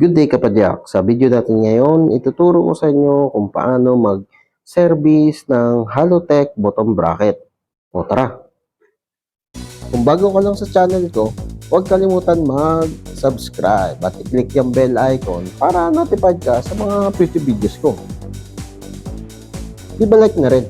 Good day kapadyak. Sa video natin ngayon, ituturo ko sa inyo kung paano mag-service ng Halotech bottom bracket. O tara! Kung bago ka lang sa channel ko, huwag kalimutan mag-subscribe at i-click yung bell icon para notified ka sa mga future videos ko. Di ba like na rin?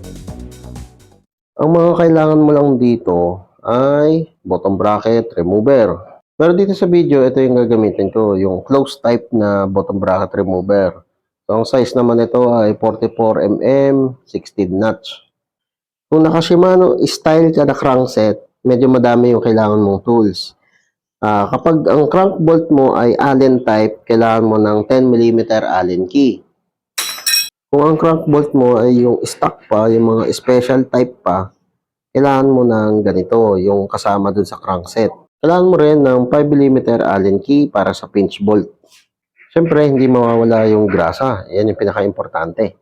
Ang mga kailangan mo lang dito ay bottom bracket remover. Pero dito sa video, ito yung gagamitin ko, yung close type na bottom bracket remover. So, ang size naman nito ay 44mm, 16 notch. Kung naka Shimano style ka na crankset, medyo madami yung kailangan mong tools. Ah, kapag ang crank bolt mo ay Allen type, kailangan mo ng 10mm Allen key. Kung ang crank bolt mo ay yung stock pa, yung mga special type pa, kailangan mo ng ganito, yung kasama dun sa crankset. Kailangan mo rin ng 5mm Allen key para sa pinch bolt. Siyempre, hindi mawawala yung grasa. Yan yung pinaka-importante.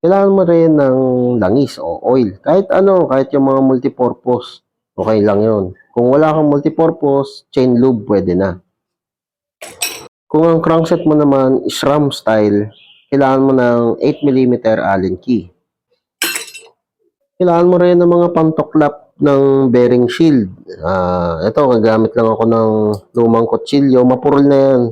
Kailangan mo rin ng langis o oil. Kahit ano, kahit yung mga multipurpose, okay lang yun. Kung wala kang multipurpose, chain lube pwede na. Kung ang crankset mo naman is ram style, kailangan mo ng 8mm Allen key. Kailangan mo rin ng mga pantoklap ng bearing shield. Ah, ito, gagamit lang ako ng lumang kutsilyo. Mapurol na yan.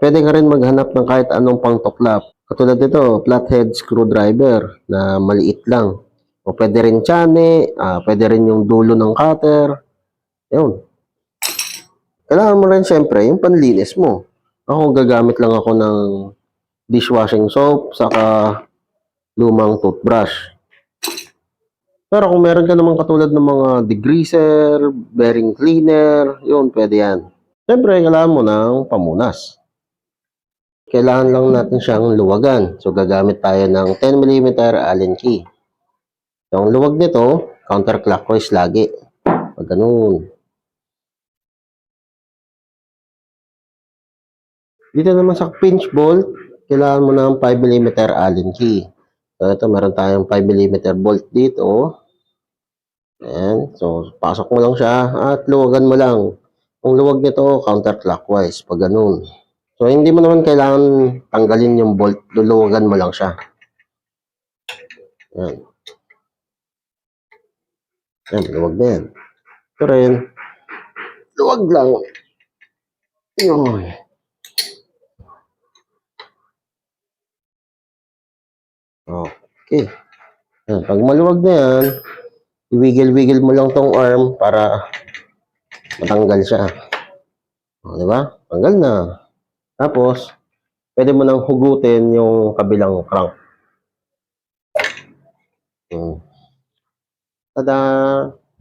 Pwede ka rin maghanap ng kahit anong pantoklap. Katulad nito, flathead screwdriver na maliit lang. O pwede rin tsane, ah, pwede rin yung dulo ng cutter. Yun. Kailangan mo rin syempre yung panlinis mo. Ako gagamit lang ako ng dishwashing soap saka lumang toothbrush. Pero kung meron ka naman katulad ng mga degreaser, bearing cleaner, yun, pwede yan. Siyempre, kailangan mo ng pamunas. Kailangan lang natin siyang luwagan. So, gagamit tayo ng 10mm Allen key. So, ang luwag nito, counterclockwise lagi. Pag ganun. Dito naman sa pinch bolt, kailangan mo ng 5mm Allen key. So, ito, meron tayong 5mm bolt dito. Ayan. So, pasok mo lang siya at luwagan mo lang. Ang luwag nito, counterclockwise. Pag ganun. So, hindi mo naman kailangan tanggalin yung bolt. Luluwagan mo lang siya. Ayan. Ayan, luwag na yan. Ito rin. Luwag lang. Yun. Okay. Ayan, pag maluwag na yan, iwigil-wigil mo lang tong arm para matanggal siya. O, di ba? Tanggal na. Tapos, pwede mo nang hugutin yung kabilang crank. Hmm. Tada!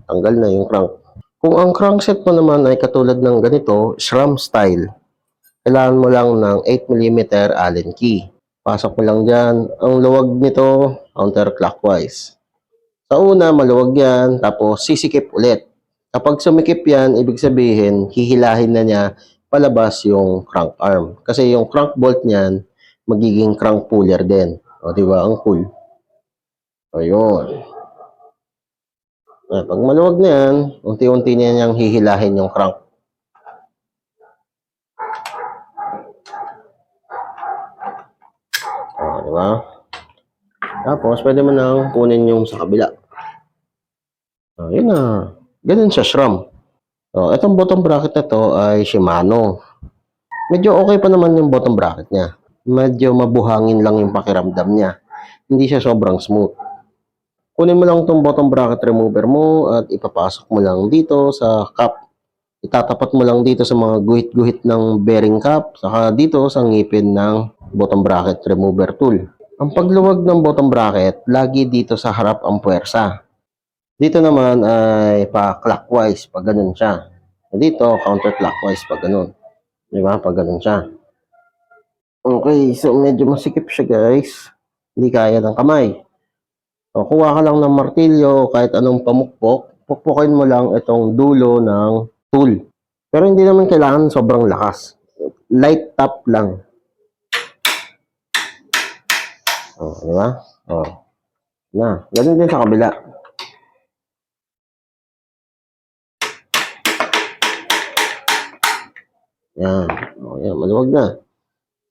Tanggal na yung crank. Kung ang crankset mo naman ay katulad ng ganito, SRAM style, kailangan mo lang ng 8mm Allen key. Pasok mo lang dyan. Ang luwag nito, counterclockwise. Sa una, maluwag yan, tapos sisikip ulit. Kapag sumikip yan, ibig sabihin, hihilahin na niya palabas yung crank arm. Kasi yung crank bolt niyan, magiging crank puller din. O, di ba? Ang cool. O, yun. Ah, pag maluwag na yan, unti-unti niya niyang hihilahin yung crank. O, di ba? Tapos, pwede mo nang kunin yung sa kabila. Oh, yun na. Ganun siya, SRAM. So, itong bottom bracket na to ay Shimano. Medyo okay pa naman yung bottom bracket niya. Medyo mabuhangin lang yung pakiramdam niya. Hindi siya sobrang smooth. Kunin mo lang itong bottom bracket remover mo at ipapasok mo lang dito sa cup. Itatapat mo lang dito sa mga guhit-guhit ng bearing cup, saka dito sa ngipin ng bottom bracket remover tool. Ang pagluwag ng bottom bracket, lagi dito sa harap ang puwersa. Dito naman ay pa clockwise pag ganun siya. Dito counterclockwise pag ganun. Di ba? Pag ganun siya. Okay, so medyo masikip siya guys. Hindi kaya ng kamay. So, kuha ka lang ng martilyo, kahit anong pamukpok, pukpukin mo lang itong dulo ng tool. Pero hindi naman kailangan sobrang lakas. Light tap lang. Oh, di ba? Oh. Na, ganun din sa kabila. Yan. O, yan, maluwag na.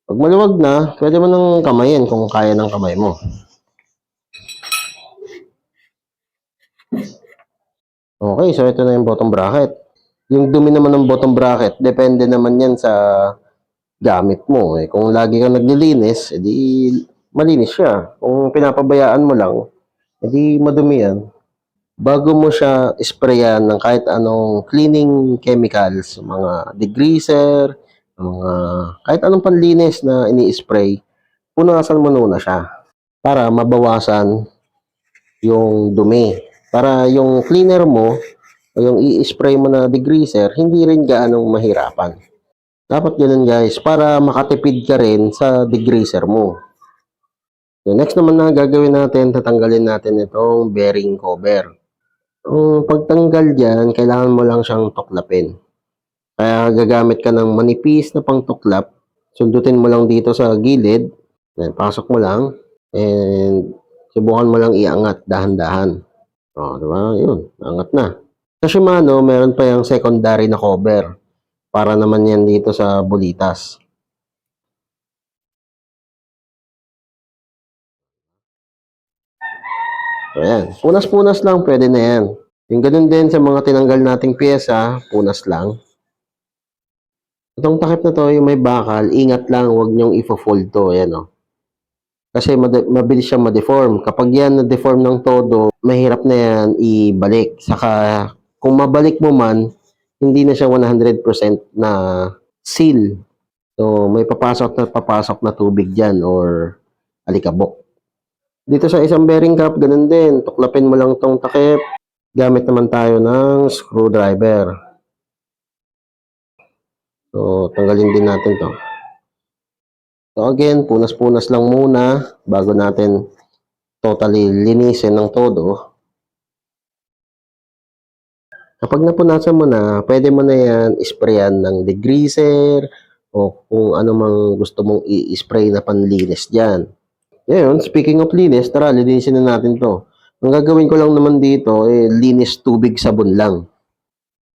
Pag maluwag na, pwede mo nang kamayin kung kaya ng kamay mo. Okay, so ito na yung bottom bracket. Yung dumi naman ng bottom bracket, depende naman yan sa gamit mo. Eh. Kung lagi kang naglilinis, edi malinis siya. Kung pinapabayaan mo lang, edi madumi yan. Bago mo siya sprayan ng kahit anong cleaning chemicals, mga degreaser, mga kahit anong panlinis na ini-spray, punasan mo muna siya para mabawasan yung dumi. Para yung cleaner mo, o yung i-spray mo na degreaser, hindi rin gaanong mahirapan. Dapat ganun guys, para makatipid ka rin sa degreaser mo. So, next naman na gagawin natin, tatanggalin natin itong bearing cover. Ang pagtanggal dyan, kailangan mo lang siyang tuklapin. Kaya gagamit ka ng manipis na pangtuklap. Sundutin mo lang dito sa gilid. Ayan, pasok mo lang. And subukan mo lang iangat dahan-dahan. O, di ba? Yun, angat na. Sa Shimano, meron pa yung secondary na cover. Para naman yan dito sa bulitas. Ayan. Punas-punas lang, pwede na yan. Yung ganun din sa mga tinanggal nating pyesa, punas lang. Itong takip na to, yung may bakal, ingat lang, huwag niyong ifo-fold to. Ayan o. Kasi mabilis siyang ma-deform. Kapag yan na-deform ng todo, mahirap na yan ibalik. Saka, kung mabalik mo man, hindi na siya 100% na seal. So, may papasok na papasok na tubig dyan or alikabok. Dito sa isang bearing cap, ganun din. Tuklapin mo lang tong takip. Gamit naman tayo ng screwdriver. So, tanggalin din natin to. So, again, punas-punas lang muna bago natin totally linisin ng todo. Kapag napunasan mo na, pwede mo na yan isprayan ng degreaser o kung ano mang gusto mong i-spray na panlinis dyan. Ngayon, speaking of linis, tara, linisin na natin to. Ang gagawin ko lang naman dito, eh, linis tubig sabon lang.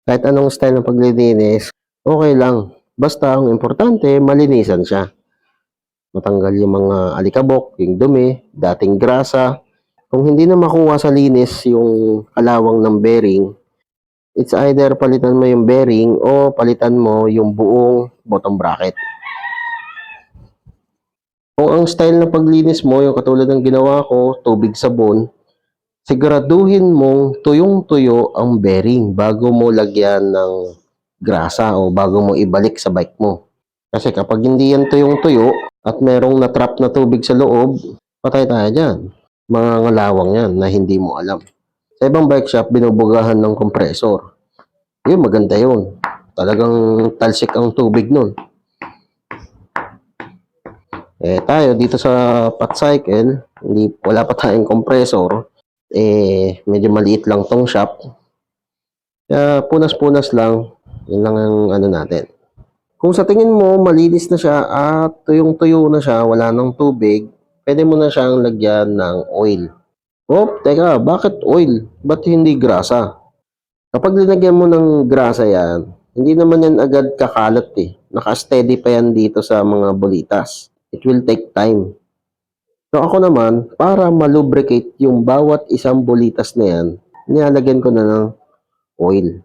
Kahit anong style ng paglilinis, okay lang. Basta ang importante, malinisan siya. Matanggal yung mga alikabok, yung dumi, dating grasa. Kung hindi na makuha sa linis yung kalawang ng bearing, it's either palitan mo yung bearing o palitan mo yung buong bottom bracket. Kung ang style ng paglinis mo, yung katulad ng ginawa ko, tubig sabon, siguraduhin mong tuyong-tuyo ang bearing bago mo lagyan ng grasa o bago mo ibalik sa bike mo. Kasi kapag hindi yan tuyong-tuyo at merong natrap na tubig sa loob, patay tayo dyan. Mga ngalawang yan na hindi mo alam. Sa ibang bike shop, binubugahan ng kompresor. Yun, maganda yun. Talagang talsik ang tubig nun. Eh, tayo dito sa pot cycle, hindi, wala pa tayong compressor. Eh, medyo maliit lang tong shop. Kaya punas-punas lang. Yun lang ang ano natin. Kung sa tingin mo malinis na siya at tuyong-tuyo na siya, wala nang tubig, pwede mo na siyang lagyan ng oil. Oh, teka, bakit oil? Ba't hindi grasa? Kapag linagyan mo ng grasa yan, hindi naman yan agad kakalat eh. Naka-steady pa yan dito sa mga bolitas. It will take time. So ako naman, para malubricate yung bawat isang bolitas na yan, nilalagyan ko na ng oil.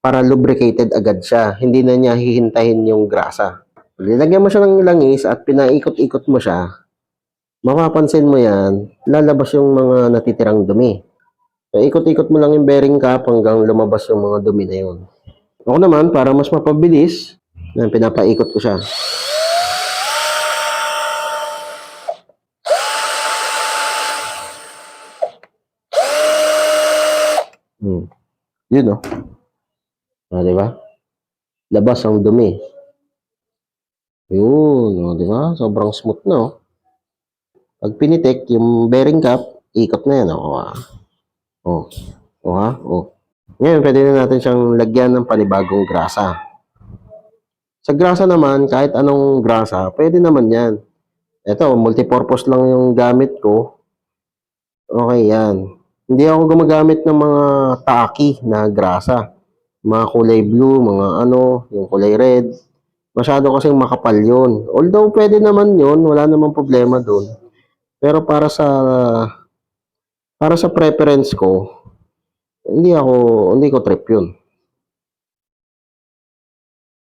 Para lubricated agad siya. Hindi na niya hihintahin yung grasa. Nilagyan mo siya ng langis at pinaikot-ikot mo siya, mapapansin mo yan, lalabas yung mga natitirang dumi. So, ikot-ikot mo lang yung bearing cap hanggang lumabas yung mga dumi na yun. Ako naman, para mas mapabilis, pinapaikot ko siya. Yun, oh. Ah, di ba? Labas ang dumi. Yun, oh, di ba? Sobrang smooth na, oh. Pag pinitik, yung bearing cap, ikot na yan, oh. ah. Oh. Oh, ha? Oh. Ngayon, pwede na natin siyang lagyan ng panibagong grasa. Sa grasa naman, kahit anong grasa, pwede naman yan. Ito, multipurpose lang yung gamit ko. Okay, yan. Hindi ako gumagamit ng mga taki na grasa. mga kulay blue, mga ano, yung kulay red. Masyado kasing makapal yun. Although pwede naman yun, wala namang problema doon. Pero para sa para sa preference ko, hindi ako hindi ko trip yun.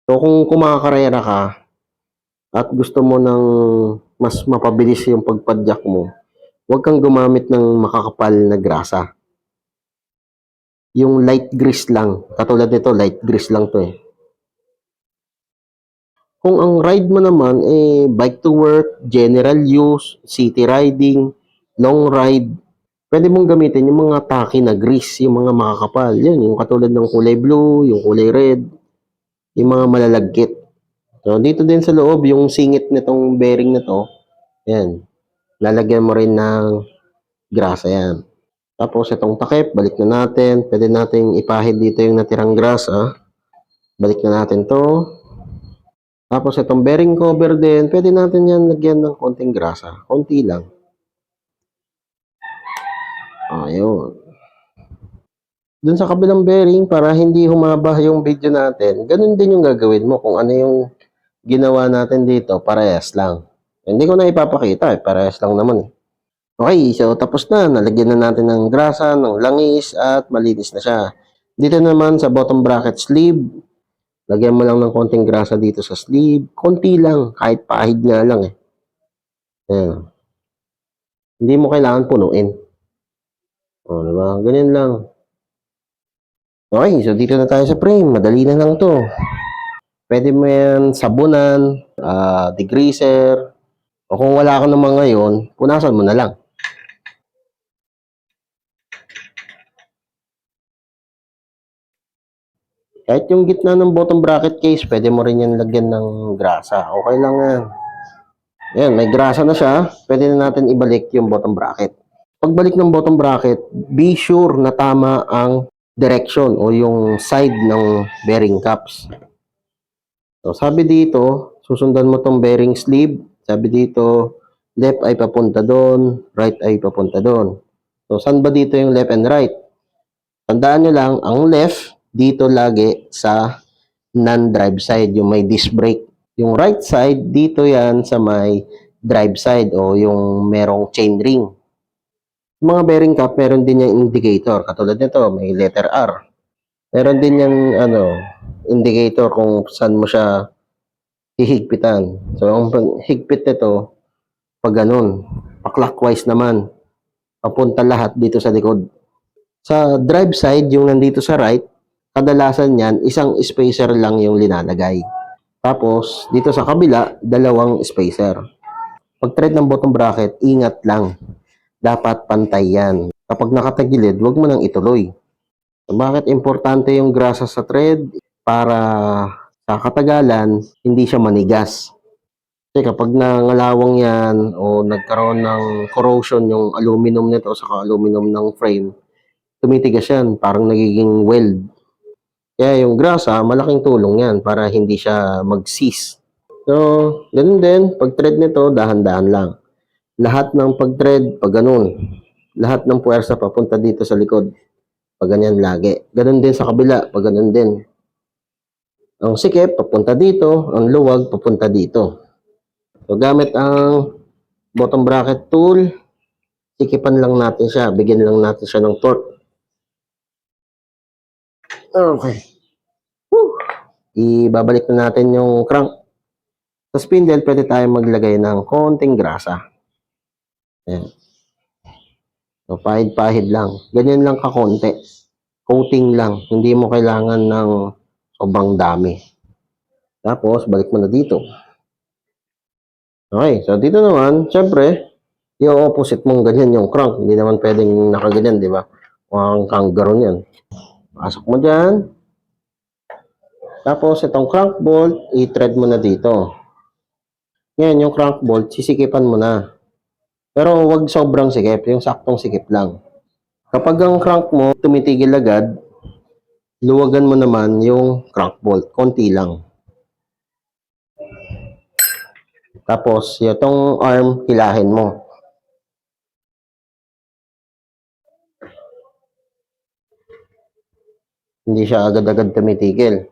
So kung kumakarera ka at gusto mo ng mas mapabilis yung pagpadyak mo, huwag kang gumamit ng makakapal na grasa. Yung light grease lang. Katulad nito, light grease lang to eh. Kung ang ride mo naman eh bike to work, general use, city riding, long ride, pwede mong gamitin yung mga tacky na grease, yung mga makakapal. Yan, yung katulad ng kulay blue, yung kulay red, yung mga malalagkit. So, dito din sa loob, yung singit nitong bearing na to, yan, lalagyan mo rin ng grasa yan. Tapos, itong takip, balik na natin. Pwede nating ipahid dito yung natirang grasa. Balik na natin to. Tapos, itong bearing cover din, pwede natin yan lagyan ng konting grasa. Konti lang. Ayun. Dun sa kabilang bearing, para hindi humaba yung video natin, ganun din yung gagawin mo kung ano yung ginawa natin dito, parehas lang. Hindi ko na ipapakita, eh, parehas lang naman eh. Okay, so tapos na. Nalagyan na natin ng grasa, ng langis, at malinis na siya. Dito naman sa bottom bracket sleeve, lagyan mo lang ng konting grasa dito sa sleeve. Konti lang, kahit pahid nga lang eh. Ayan. Hindi mo kailangan punuin. O, diba? Ganyan lang. Okay, so dito na tayo sa frame. Madali na lang to. Pwede mo yan sabunan, ah, degreaser, o kung wala ka naman ngayon, punasan mo na lang. Kahit yung gitna ng bottom bracket case, pwede mo rin yan lagyan ng grasa. Okay lang yan. Yan, may grasa na siya. Pwede na natin ibalik yung bottom bracket. Pagbalik ng bottom bracket, be sure na tama ang direction o yung side ng bearing caps. So, sabi dito, susundan mo tong bearing sleeve. Sabi dito, left ay papunta doon, right ay papunta doon. So, saan ba dito yung left and right? Tandaan nyo lang, ang left, dito lagi sa non-drive side, yung may disc brake. Yung right side, dito yan sa may drive side o yung merong chain ring. Mga bearing cap, meron din yung indicator. Katulad nito, may letter R. Meron din yung ano, indicator kung saan mo siya hihigpitan. So, ang higpit nito, pag ganun, pa-clockwise naman, papunta lahat dito sa likod. Sa drive side, yung nandito sa right, kadalasan yan, isang spacer lang yung linalagay. Tapos, dito sa kabila, dalawang spacer. Pag thread ng bottom bracket, ingat lang. Dapat pantay yan. Kapag nakatagilid, huwag mo nang ituloy. So, bakit importante yung grasa sa thread? Para sa katagalan, hindi siya manigas. Kasi kapag nangalawang yan o nagkaroon ng corrosion yung aluminum nito sa aluminum ng frame, tumitigas yan, parang nagiging weld. Kaya yung grasa, malaking tulong yan para hindi siya mag-seize. So, ganun din, pag thread nito, dahan-dahan lang. Lahat ng pag-thread, pag ganun. Lahat ng puwersa papunta dito sa likod. Pag ganyan lagi. Ganun din sa kabila, pag ganun din. Ang sikip, papunta dito. Ang luwag, papunta dito. So, gamit ang bottom bracket tool, sikipan lang natin siya. Bigyan lang natin siya ng torque. Okay. Woo! Ibabalik na natin yung crank. Sa spindle, pwede tayo maglagay ng konting grasa. Ayan. So, pahid-pahid lang. Ganyan lang kakonti. Coating lang. Hindi mo kailangan ng sobrang dami. Tapos, balik mo na dito. Okay, so dito naman, syempre, yung opposite mong ganyan yung crank. Hindi naman pwedeng nakaganyan, di ba? Ang kangaroo yan. Pasok mo dyan. Tapos, itong crank bolt, i-thread mo na dito. Ngayon, yung crank bolt, sisikipan mo na. Pero wag sobrang sikip, yung saktong sikip lang. Kapag ang crank mo tumitigil agad, luwagan mo naman yung crank bolt, konti lang. Tapos, itong arm, hilahin mo. Hindi siya agad-agad tumitigil.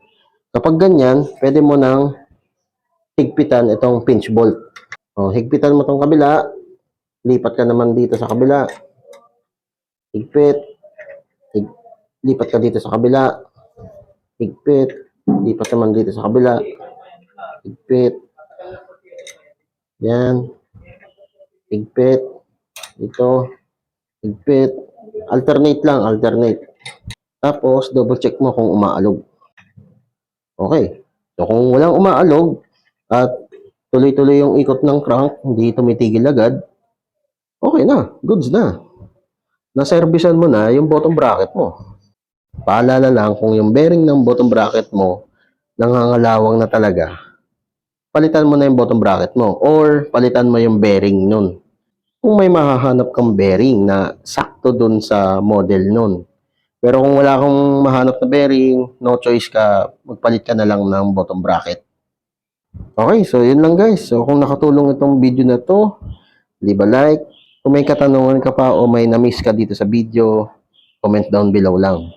Kapag ganyan, pwede mo nang higpitan itong pinch bolt. O, higpitan mo tong kabila. Lipat ka naman dito sa kabila. Higpit. Lipat ka dito sa kabila. Higpit. Lipat naman dito sa kabila. Higpit. Yan. Higpit. Dito. Higpit. Alternate lang, alternate. Tapos, double check mo kung umaalog. Okay. So, kung walang umaalog at tuloy-tuloy yung ikot ng crank, hindi tumitigil agad, okay na. Goods na. Naservisan mo na yung bottom bracket mo. Paalala lang kung yung bearing ng bottom bracket mo nangangalawang na talaga, palitan mo na yung bottom bracket mo or palitan mo yung bearing nun. Kung may mahahanap kang bearing na sakto dun sa model nun. Pero kung wala kang mahanap na bearing, no choice ka, magpalit ka na lang ng bottom bracket. Okay, so yun lang guys. So kung nakatulong itong video na to, leave a like. Kung may katanungan ka pa o may na-miss ka dito sa video, comment down below lang.